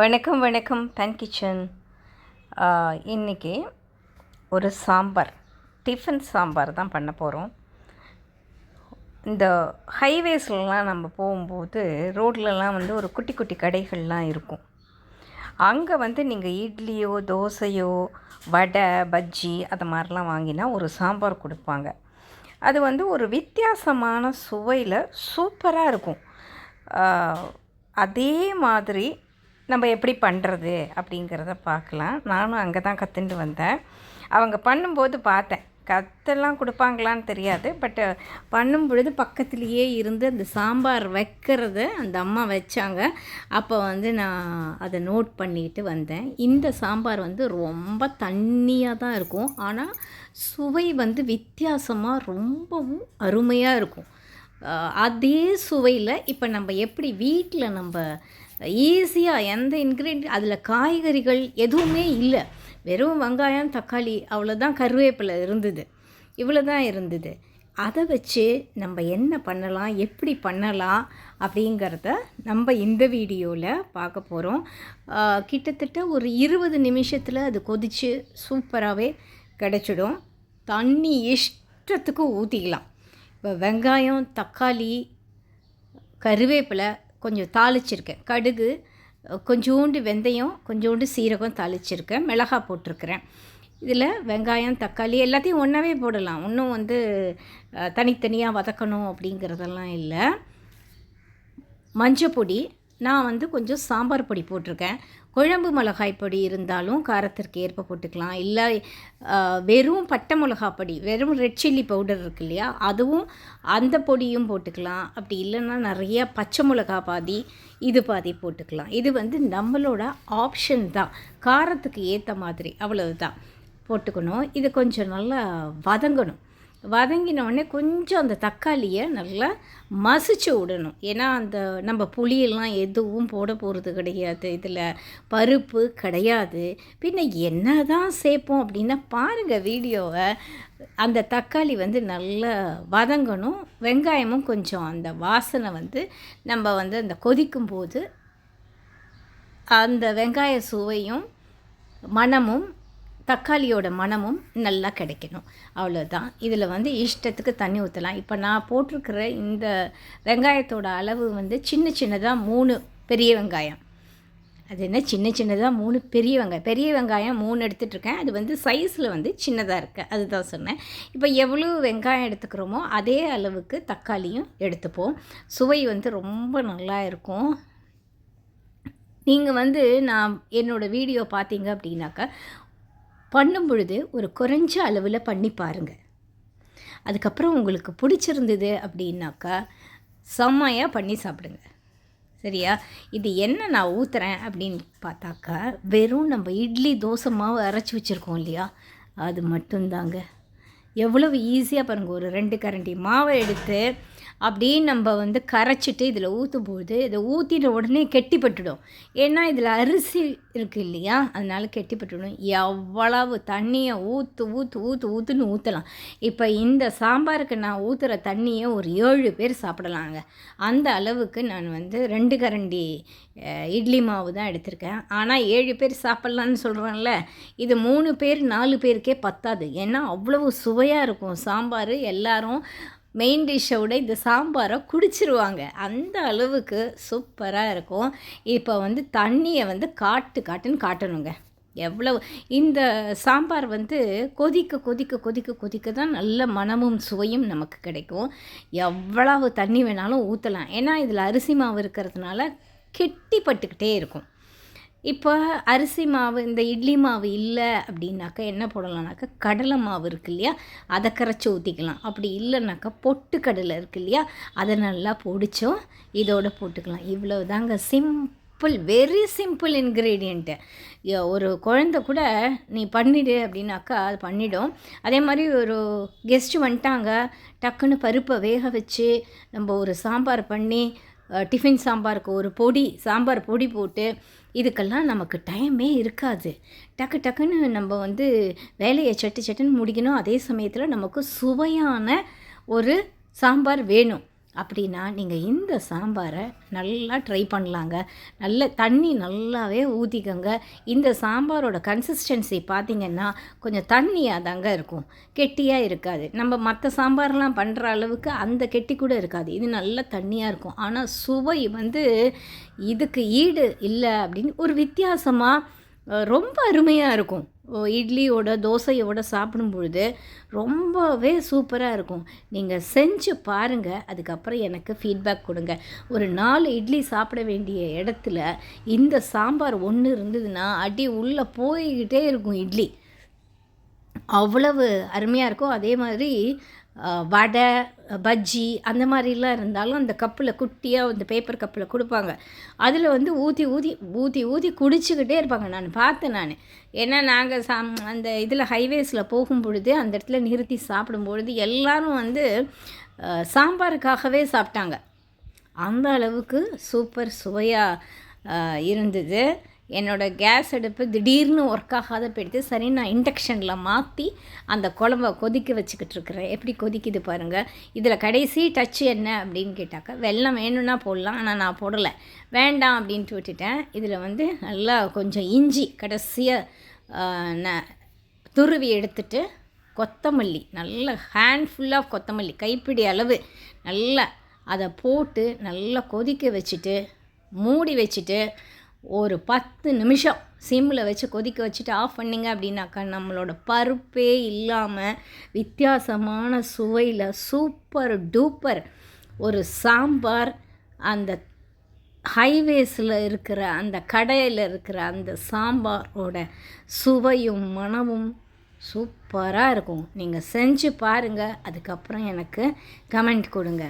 வணக்கம் வணக்கம் pan kitchen. இன்றைக்கி ஒரு சாம்பார் டிஃபன் சாம்பார் தான் பண்ண போகிறோம் இந்த ஹைவேஸ்லலாம் நம்ம போகும்போது ரோட்லலாம் வந்து ஒரு குட்டி குட்டி கடைகள்லாம் இருக்கும். அங்கே வந்து நீங்கள் இட்லியோ தோசையோ வடை பஜ்ஜி அது மாதிரிலாம் வாங்கினா ஒரு சாம்பார் கொடுப்பாங்க. அது வந்து ஒரு வித்தியாசமான சுவையில் சூப்பராக இருக்கும். அதே மாதிரி நம்ம எப்படி பண்ணுறது அப்படிங்கிறத பார்க்கலாம். நானும் அங்கே தான் கற்றுட்டு வந்தேன். அவங்க பண்ணும்போது பார்த்தேன். கத்தெல்லாம் கொடுப்பாங்களான்னு தெரியாது. பட்டு பண்ணும் பொழுது பக்கத்துலேயே இருந்து அந்த சாம்பார் வைக்கிறத அந்த அம்மா வச்சாங்க. அப்போ வந்து நான் அதை நோட் பண்ணிட்டு வந்தேன். இந்த சாம்பார் வந்து ரொம்ப தண்ணியாக தான் இருக்கும். ஆனால் சுவை வந்து வித்தியாசமாக ரொம்பவும் அருமையாக இருக்கும். அதே சுவையில் இப்போ நம்ம எப்படி வீட்டில் நம்ம ஈஸியாக எந்த இன்க்ரீடியன்ட் அதில் காய்கறிகள் எதுவுமே இல்லை. வெறும் வெங்காயம் தக்காளி அவ்வளோதான் கருவேப்பிலை இருந்தது. இவ்வளோ தான் இருந்தது. அதை வச்சு நம்ம என்ன பண்ணலாம் எப்படி பண்ணலாம் அப்படிங்கிறத நம்ம இந்த வீடியோவில் பார்க்க போகிறோம் கிட்டத்தட்ட ஒரு இருபது நிமிஷத்தில் அது கொதித்து சூப்பராகவே கிடச்சிடும். தண்ணி இஷ்டத்துக்கு ஊற்றிக்கலாம் இப்போ வெங்காயம் தக்காளி கருவேப்பிலை கொஞ்சம் தாளிச்சிருக்கேன். கடுகு கொஞ்சோண்டு வெந்தயம் கொஞ்சோண்டு சீரகம் தாளிச்சிருக்கேன். மிளகாய் போட்டிருக்கிறேன். இதில் வெங்காயம் தக்காளி எல்லாத்தையும் ஒன்றாவே போடலாம். இன்னும் வந்து தனித்தனியாக வதக்கணும் அப்படிங்கிறதெல்லாம் இல்லை. மஞ்சள் பொடி நான் வந்து கொஞ்சம் சாம்பார் பொடி போட்டிருக்கேன். குழம்பு மிளகாய் பொடி இருந்தாலும் காரத்திற்கு ஏற்ப போட்டுக்கலாம். இல்லை வெறும் பட்டை மிளகாய் பொடி வெறும் ரெட் சில்லி பவுடர் இருக்கு இல்லையா? அதுவும் அந்த பொடியும் போட்டுக்கலாம். அப்படி இல்லைன்னா நிறைய பச்சை மிளகா பாதி இது பாதி போட்டுக்கலாம். இது வந்து நம்மளோட ஆப்ஷன் தான். காரத்துக்கு ஏற்ற மாதிரி அவ்வளவுதான். போட்டுக்கணும். இது கொஞ்சம் நல்லா வதங்கணும். வதங்கின உடனே கொஞ்சம் அந்த தக்காளியை நல்லா மசிச்சு விடணும். ஏன்னா அந்த நம்ம புளியெல்லாம் எதுவும் போட போகிறது கிடையாது. இதில் பருப்பு கிடையாது. பின்ன என்ன தான் சேர்ப்போம் அப்படின்னா பாருங்கள் வீடியோவை. அந்த தக்காளி வந்து நல்லா வதங்கணும். வெங்காயமும் கொஞ்சம் அந்த வாசனை வந்து நம்ம வந்து அந்த கொதிக்கும் போது அந்த வெங்காய சுவையும் மணமும் தக்காளியோட மணமும் நல்லா கிடைக்கணும். அவ்வளோதான் இதில் வந்து இஷ்டத்துக்கு தண்ணி ஊற்றலாம் இப்போ நான் போட்டிருக்கிற இந்த வெங்காயத்தோட அளவு வந்து சின்ன சின்னதாக மூணு பெரிய வெங்காயம். அது என்ன? சின்ன சின்னதாக மூணு பெரிய வெங்காயம். பெரிய வெங்காயம் மூணு எடுத்துகிட்ருக்கேன் அது வந்து சைஸில் வந்து சின்னதாக இருக்குது அதுதான் சொன்னேன். இப்போ எவ்வளோ வெங்காயம் எடுத்துக்கிறோமோ அதே அளவுக்கு தக்காளியும் எடுத்துப்போம். சுவை வந்து ரொம்ப நல்லா இருக்கும். நீங்கள் வந்து நான் என்னோடய வீடியோ பார்த்தீங்க அப்படின்னாக்கா பண்ணும் பொழுது ஒரு குறைஞ்ச அளவில் பண்ணி பாருங்கள் அதுக்கப்புறம் உங்களுக்கு பிடிச்சிருந்தது அப்படின்னாக்கா செம்மையாக பண்ணி சாப்பிடுங்க. சரியா? இது என்ன நான் ஊற்றுறேன் அப்படின்னு பார்த்தாக்கா வெறும் நம்ம இட்லி தோசை மாவு அரைச்சி வச்சுருக்கோம் இல்லையா? அது மட்டும்தாங்க. எவ்வளவு ஈஸியாக பாருங்கள் ஒரு ரெண்டு கரண்டி மாவை எடுத்து அப்படியே நம்ம வந்து கரைச்சிட்டு இதில் ஊற்றும்போது இதை ஊற்றின உடனே கெட்டிப்பட்டுடும். ஏன்னா இதில் அரிசி இருக்குது இல்லையா? அதனால் கெட்டிப்பட்டுடும். எவ்வளவு தண்ணியை ஊற்று ஊற்று ஊற்று ஊற்றுன்னு ஊற்றலாம் இப்போ இந்த சாம்பாருக்கு நான் ஊற்றுற தண்ணியை ஒரு ஏழு பேர் சாப்பிடலாங்க. அந்த அளவுக்கு நான் வந்து ரெண்டு கரண்டி இட்லி மாவு தான் எடுத்திருக்கேன். ஆனால் ஏழு பேர் சாப்பிட்லான்னு சொல்கிறேன்ல இது மூணு பேர் நாலு பேருக்கே பத்தாது. ஏன்னா அவ்வளவு சுவையாக இருக்கும். சாம்பார் எல்லோரும் மெயின் டிஷ்ஷோட இந்த சாம்பாரை குடிச்சிருவாங்க. அந்த அளவுக்கு சூப்பராக இருக்கும். இப்போ வந்து தண்ணியை வந்து காட்டு காட்டுன்னு காட்டணுங்க. எவ்வளவு இந்த சாம்பார் வந்து கொதிக்க கொதிக்க கொதிக்க கொதிக்க தான் நல்ல மணமும் சுவையும் நமக்கு கிடைக்கும். எவ்வளவு தண்ணி வேணாலும் ஊற்றலாம் ஏன்னா இதில் அரிசி மாவு இருக்கிறதுனால கெட்டிப்பட்டுக்கிட்டே இருக்கும். இப்போ அரிசி மாவு இந்த இட்லி மாவு இல்லை அப்படின்னாக்கா என்ன போடலாம்னாக்கா கடலை மாவு இருக்கு இல்லையா? அதை கரைச்சி ஊற்றிக்கலாம் அப்படி இல்லைனாக்கா பொட்டுக்கடலை இருக்கு இல்லையா? அதை நல்லா பொடிச்சோம் இதோட போட்டுக்கலாம். இவ்வளோ தாங்க சிம்பிள் வெரி சிம்பிள் இன்க்ரீடியண்ட்டு ஒரு குழந்த கூட நீ பண்ணிடு அப்படின்னாக்கா அது பண்ணிடும். அதே மாதிரி ஒரு கெஸ்ட்டு வந்துட்டாங்க டக்குன்னு பருப்பை வேக வச்சு நம்ம ஒரு சாம்பார் பண்ணி டிஃபின் சாம்பாருக்கு ஒரு பொடி சாம்பார் பொடி போட்டு இதுக்கெல்லாம் நமக்கு டைமே இருக்காது. டக்கு டக்குன்னு நம்ம வந்து வேலையை சட்டு சட்டுன்னு முடிக்கணும். அதே சமயத்தில் நமக்கு சுவையான ஒரு சாம்பார் வேணும். அப்படின்னா நீங்கள் இந்த சாம்பாரை நல்லா ட்ரை பண்ணலாங்க. நல்ல தண்ணி நல்லாவே ஊற்றிக்கோங்க இந்த சாம்பாரோட கன்சிஸ்டன்சி பார்த்திங்கன்னா கொஞ்சம் தண்ணியாக தாங்க இருக்கும். கெட்டியாக இருக்காது. நம்ம மற்ற சாம்பார்லாம் பண்ணுற அளவுக்கு அந்த கெட்டி கூட இருக்காது. இது நல்ல தண்ணியாக இருக்கும். ஆனால் சுவை வந்து இதுக்கு ஈடு இல்லை அப்படின்னு ஒரு வித்தியாசமாக ரொம்ப அருமையாக இருக்கும். இட்லியோட தோசையோட சாப்பிடும் பொழுது ரொம்பவே சூப்பராக இருக்கும். நீங்கள் செஞ்சு பாருங்கள் அதுக்கப்புறம் எனக்கு ஃபீட்பேக் கொடுங்க. ஒரு நாலு இட்லி சாப்பிட வேண்டிய இடத்துல இந்த சாம்பார் ஒன்று இருந்ததுன்னா அடி உள்ளே போய்கிட்டே இருக்கும் இட்லி. அவ்வளவு அருமையாக இருக்கும். அதே மாதிரி வடை பஜ்ஜி அந்த மாதிரிலாம் இருந்தாலும் அந்த கப்பில் குட்டியாக அந்த பேப்பர் கப்பில் கொடுப்பாங்க. அதில் வந்து ஊற்றி ஊற்றி ஊற்றி ஊற்றி குடிச்சிக்கிட்டே இருப்பாங்க நான் பார்த்தேன் நான். ஏன்னா நாங்கள் சாம் அந்த இதில் ஹைவேஸில் போகும் பொழுது அந்த இடத்துல நிறுத்தி சாப்பிடும் பொழுது எல்லோரும் வந்து சாம்பாருக்காகவே சாப்பிட்டாங்க. அந்த அளவுக்கு சூப்பர் சுவையாக இருந்தது. என்னோடய கேஸ் அடுப்பு திடீர்னு ஒர்க் ஆகாத போயிடுது சரி நான் இண்டக்ஷனில் மாற்றி அந்த குழம்ப கொதிக்க வச்சுக்கிட்டு இருக்கிறேன். எப்படி கொதிக்குது பாருங்கள் இதில் கடைசி டச்சு என்ன அப்படின்னு கேட்டாக்கா வெள்ளம் வேணும்னா போடலாம் ஆனால் நான் போடலை. வேண்டாம் அப்படின்ட்டு விட்டுட்டேன். இதில் வந்து நல்லா கொஞ்சம் இஞ்சி கடைசியாக ந துருவி எடுத்துட்டு கொத்தமல்லி நல்ல ஹேண்ட்ஃபுல் ஆஃப் கொத்தமல்லி கைப்பிடி அளவு நல்லா அதை போட்டு நல்லா கொதிக்க வச்சுட்டு மூடி வச்சுட்டு ஒரு பத்து நிமிஷம் சிம்மில் வச்சு கொதிக்க வச்சுட்டு ஆஃப் பண்ணிங்க அப்படின்னாக்கா நம்மளோட பருப்பே இல்லாமல் வித்தியாசமான சுவையில் சூப்பர் டூப்பர் ஒரு சாம்பார் அந்த ஹைவேஸில் இருக்கிற அந்த கடையில் இருக்கிற அந்த சாம்பாரோட சுவையும் மனமும் சூப்பராக இருக்கும். நீங்கள் செஞ்சு பாருங்கள் அதுக்கப்புறம் எனக்கு கமெண்ட் கொடுங்க.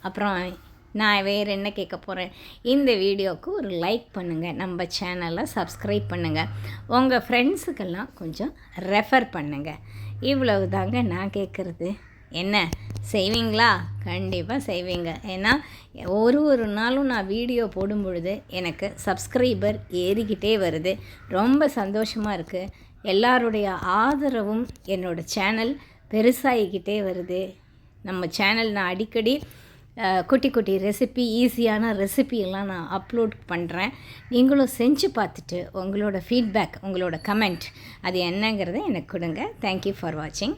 அப்புறம் நான் வேறு என்ன கேட்க போகிறேன் இந்த வீடியோவுக்கு ஒரு லைக் பண்ணுங்கள் நம்ம சேனலை சப்ஸ்கிரைப் பண்ணுங்கள் உங்கள் ஃப்ரெண்ட்ஸுக்கெல்லாம் கொஞ்சம் ரெஃபர் பண்ணுங்கள் இவ்வளவு தாங்க நான் கேட்குறது. என்ன செய்வீங்களா? கண்டிப்பாக செய்வீங்க. ஏன்னா ஒரு ஒரு நாளும் நான் வீடியோ போடும் பொழுது எனக்கு சப்ஸ்கிரைபர் ஏறிக்கிட்டே வருது. ரொம்ப சந்தோஷமாக இருக்குது எல்லாருடைய ஆதரவும் என்னோடய சேனல் பெருசாகிக்கிட்டே வருது. நம்ம சேனல் நான் அடிக்கடி குட்டி குட்டி ரெசிபி ஈஸியான ரெசிபியெல்லாம் நான் அப்லோட் பண்ணுறேன் நீங்களும் செஞ்சு பார்த்துட்டு உங்களோட ஃபீட்பேக் உங்களோட கமெண்ட் அது என்னங்கிறத எனக்கு கொடுங்க. தேங்க்யூ ஃபார் வாட்சிங்